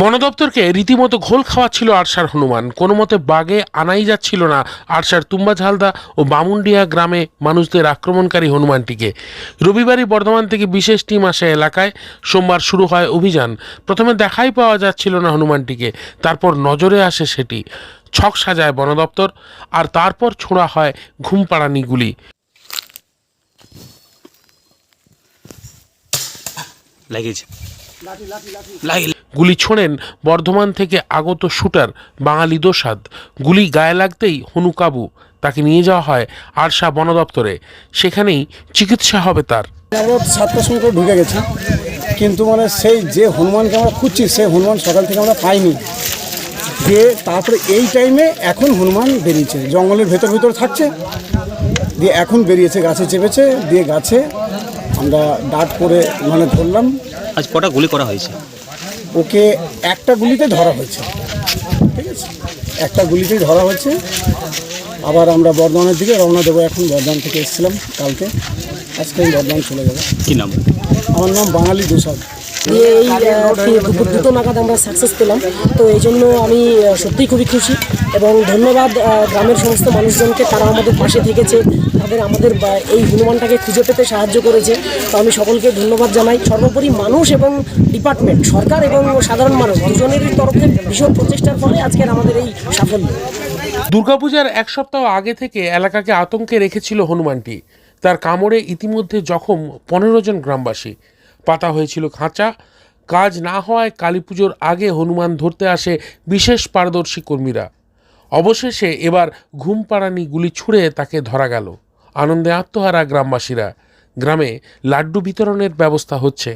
বন দপ্তরকে রীতিমতো ঘোল খাওয়াচ্ছিল আরশার হনুমান। কোনো মতে বাগে আনাই যাচ্ছিল না আরশার তুম্বা ঝালদা ও বামুন্ডিয়া গ্রামে মানুষদের আক্রমণকারী হনুমানটিকে। রবিবারই বর্ধমান থেকে বিশেষ টিম আসে এলাকায়। সোমবার শুরু হয় অভিযান। প্রথমে দেখাই পাওয়া যাচ্ছিল না হনুমানটিকে। তারপর নজরে আসে সেটি। ছক সাজায় বন দপ্তর আর তারপর ছোঁড়া হয় ঘুমপাড়ানি গুলি লাগিয়েছে। লাগি গুলি ছোঁড়েন বর্ধমান থেকে আগত শুটার বাঙালি দোসাদ। গুলি গায়ে লাগতেই হনু কাবু তাকে নিয়ে যাওয়া হয় আরশা বন দপ্তরে। সেখানেই চিকিৎসা হবে তার। আমরা সাতটার সময় করে ঢুকে গেছি কিন্তু মানে সেই যে হনুমানকে আমরা খুঁজছি সেই হনুমান সকাল থেকে আমরা পাইনি। দিয়ে তারপরে এই টাইমে এখন হনুমান বেরিয়েছে জঙ্গলের ভেতর ভেতর থাকছে দিয়ে এখন বেরিয়েছে গাছে চেপেছে দিয়ে গাছে আমরা ডাট করে মানে ধরলাম। আজ কটা গুলি করা হয়েছে? ওকে একটা গুলিতে ধরা হয়েছে। ঠিক আছে? একটা গুলিতেই ধরা হয়েছে। আবার আমরা বর্ধমানের দিকে রওনা দেবো এখন। বর্ধমান থেকে এসেছিলাম কালকে। আজকে আমি বর্ধমান চলে যাব। কী নাম? আমার নাম বাঙালি দুসাদ দিয়ে এই দুপুর দুটো নাগাদ আমরা সাকসেস পেলাম। তো এই জন্য আমি সত্যিই খুবই খুশি এবং ধন্যবাদ গ্রামের সমস্ত মানুষজনকে। তারা আমাদের পাশে থেকেছে তাদের আমাদের এই হনুমানটাকে খুঁজে পেতে সাহায্য করেছে। তো আমি সকলকে ধন্যবাদ জানাই। সর্বোপরি মানুষ এবং ডিপার্টমেন্ট সরকার এবং সাধারণ মানুষ দুজনেরই তরফে ভীষণ প্রচেষ্টার ফলে আজকের আমাদের এই সাফল্য। দুর্গাপূজার এক সপ্তাহ আগে থেকে এলাকাকে আতঙ্কে রেখেছিল হনুমানটি। তার কামড়ে ইতিমধ্যে জখম পনেরো জন গ্রামবাসী। পাতা হয়েছিল খাঁচা। কাজ না হওয়ায় কালী পুজোর আগে হনুমান ধরতে আসে বিশেষ পারদর্শী কর্মীরা। অবশেষে এবার ঘুম পাড়ানি গুলি ছুঁড়ে তাকে ধরা গেল। আনন্দে আত্মহারা গ্রামবাসীরা। গ্রামে লাড্ডু বিতরণের ব্যবস্থা হচ্ছে।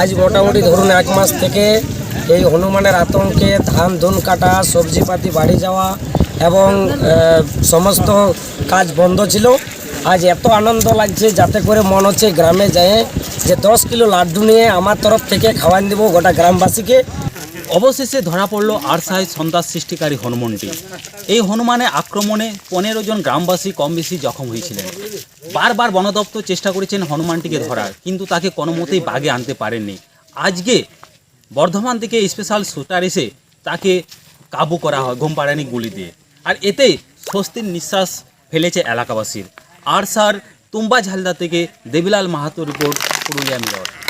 আজ মোটামুটি ধরুন এক মাস থেকে এই হনুমানের আতঙ্কে ধান, ধুন কাটা, সবজিপাতি, বাড়ি যাওয়া এবং সমস্ত কাজ বন্ধ ছিল। আজ এত আনন্দ লাগছে যাতে করে মন হচ্ছে গ্রামে যায় যে দশ কিলো লাড্ডু নিয়ে আমার তরফ থেকে খাওয়ান দেবো গোটা গ্রামবাসীকে। অবশেষে ধরা পড়ল আরসায় সন্ত্রাস সৃষ্টিকারী হনুমানটি। এই হনুমানের আক্রমণে পনেরো জন গ্রামবাসী কম বেশি জখম হয়েছিলেন। বারবার বন দপ্তর চেষ্টা করেছেন হনুমানটিকে ধরার, কিন্তু তাকে কোনো মতেই বাগে আনতে পারেননি। আজকে বর্ধমান থেকে স্পেশাল শুটার এসে তাকে কাবু করা হয় ঘুমপাড়ানি গুলি দিয়ে। আর এতে স্বস্তির নিঃশ্বাস ফেলেছে এলাকাবাসীর। আরসার তুম্বা ঝালদা থেকে দেবিলাল মাহাতো রিপোর্ট পুরুলিয়া মিরর